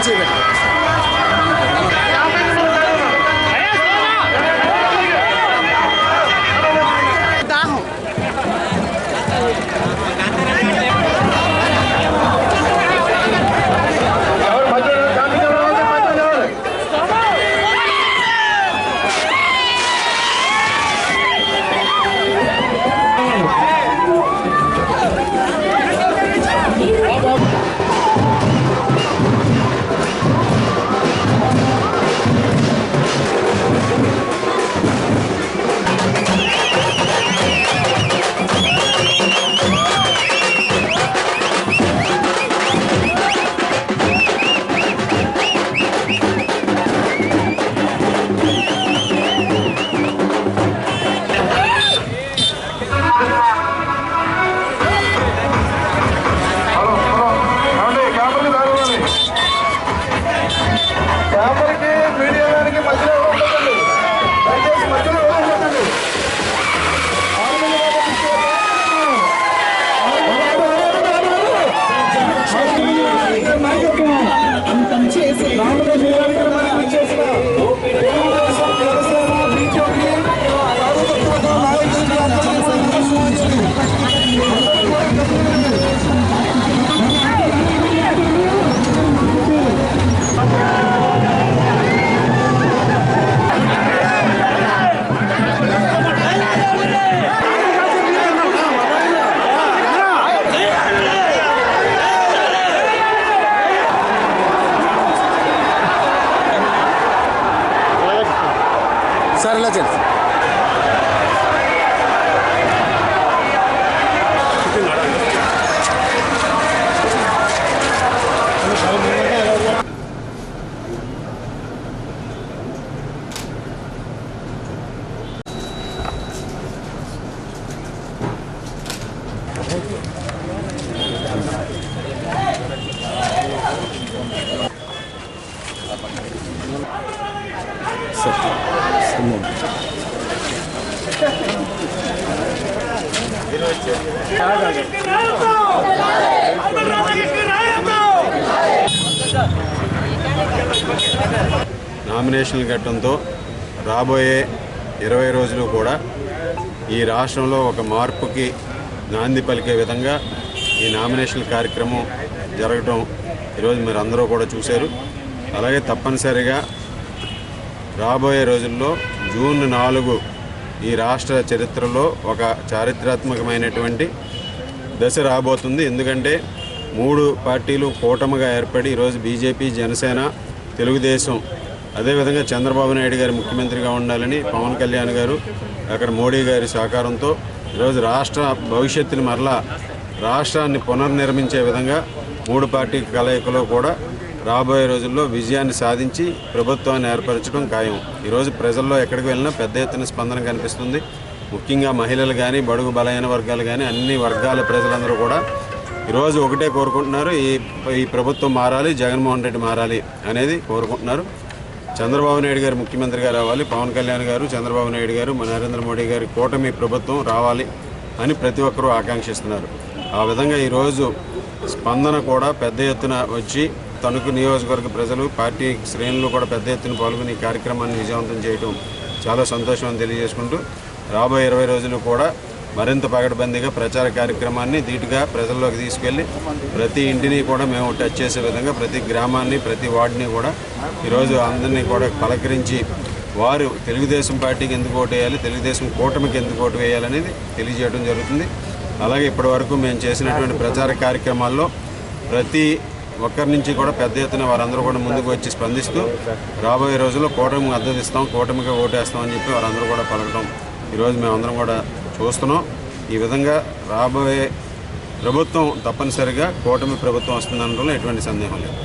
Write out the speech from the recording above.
借给他 sir लचन నామినేషన్లు కట్టడంతో రాబోయే ఇరవై రోజులు కూడా ఈ రాష్ట్రంలో ఒక మార్పుకి నాంది పలికే విధంగా ఈ నామినేషన్ కార్యక్రమం జరగటం ఈరోజు మీరు అందరూ కూడా చూశారు. అలాగే తప్పనిసరిగా రాబోయే రోజుల్లో జూన్ నాలుగు ఈ రాష్ట్ర చరిత్రలో ఒక చారిత్రాత్మకమైనటువంటి దశ రాబోతుంది. ఎందుకంటే మూడు పార్టీలు కూటమిగా ఏర్పడి ఈరోజు బీజేపీ జనసేన తెలుగుదేశం అదేవిధంగా చంద్రబాబు నాయుడు గారు ముఖ్యమంత్రిగా ఉండాలని పవన్ కళ్యాణ్ గారు అక్కడ మోడీ గారి సహకారంతో ఈరోజు రాష్ట్ర భవిష్యత్తుని మరలా రాష్ట్రాన్ని పునర్నిర్మించే విధంగా మూడు పార్టీ కలయికలో కూడా రాబోయే రోజుల్లో విజయాన్ని సాధించి ప్రభుత్వాన్ని ఏర్పరచడం ఖాయం. ఈరోజు ప్రజల్లో ఎక్కడికి వెళ్ళినా పెద్ద ఎత్తున స్పందన కనిపిస్తుంది. ముఖ్యంగా మహిళలు కానీ బడుగు బలహీన వర్గాలు కానీ అన్ని వర్గాల ప్రజలందరూ కూడా ఈరోజు ఒకటే కోరుకుంటున్నారు. ఈ ఈ ప్రభుత్వం మారాలి జగన్మోహన్ రెడ్డి మారాలి అనేది కోరుకుంటున్నారు. చంద్రబాబు నాయుడు గారు ముఖ్యమంత్రిగా రావాలి. పవన్ కళ్యాణ్ గారు చంద్రబాబు నాయుడు గారు మన నరేంద్ర మోడీ గారి కూటమి ప్రభుత్వం రావాలి అని ప్రతి ఒక్కరూ ఆకాంక్షిస్తున్నారు. ఆ విధంగా ఈరోజు స్పందన కూడా పెద్ద ఎత్తున వచ్చి తణుకు నియోజకవర్గ ప్రజలు పార్టీ శ్రేణులు కూడా పెద్ద ఎత్తున పాల్గొని ఈ కార్యక్రమాన్ని విజయవంతం చేయడం చాలా సంతోషం అని తెలియజేసుకుంటూ రాబోయే ఇరవై రోజులు కూడా మరింత పగడబందీగా ప్రచార కార్యక్రమాన్ని ధీటుగా ప్రజల్లోకి తీసుకెళ్ళి ప్రతి ఇంటిని కూడా మేము టచ్ చేసే విధంగా ప్రతి గ్రామాన్ని ప్రతి వార్డుని కూడా ఈరోజు అందరినీ కూడా పలకరించి వారు తెలుగుదేశం పార్టీకి ఎందుకు ఓటు వేయాలి తెలుగుదేశం కూటమికి ఎందుకు ఓటు వేయాలనేది తెలియజేయడం జరుగుతుంది. అలాగే ఇప్పటివరకు మేము చేసినటువంటి ప్రచార కార్యక్రమాల్లో ప్రతి ఒక్కరి నుంచి కూడా పెద్ద ఎత్తున వారందరూ కూడా ముందుకు వచ్చి స్పందిస్తూ రాబోయే రోజుల్లో కూటమికి మద్దతు ఇస్తాం కూటమికి ఓటేస్తామని చెప్పి వారందరూ కూడా పలకడం ఈరోజు మేమందరం కూడా చూస్తున్నాం. ఈ విధంగా రాబోయే ప్రభుత్వం తప్పనిసరిగా కూటమి ప్రభుత్వం వస్తుందనడంలో ఎటువంటి సందేహం లేదు.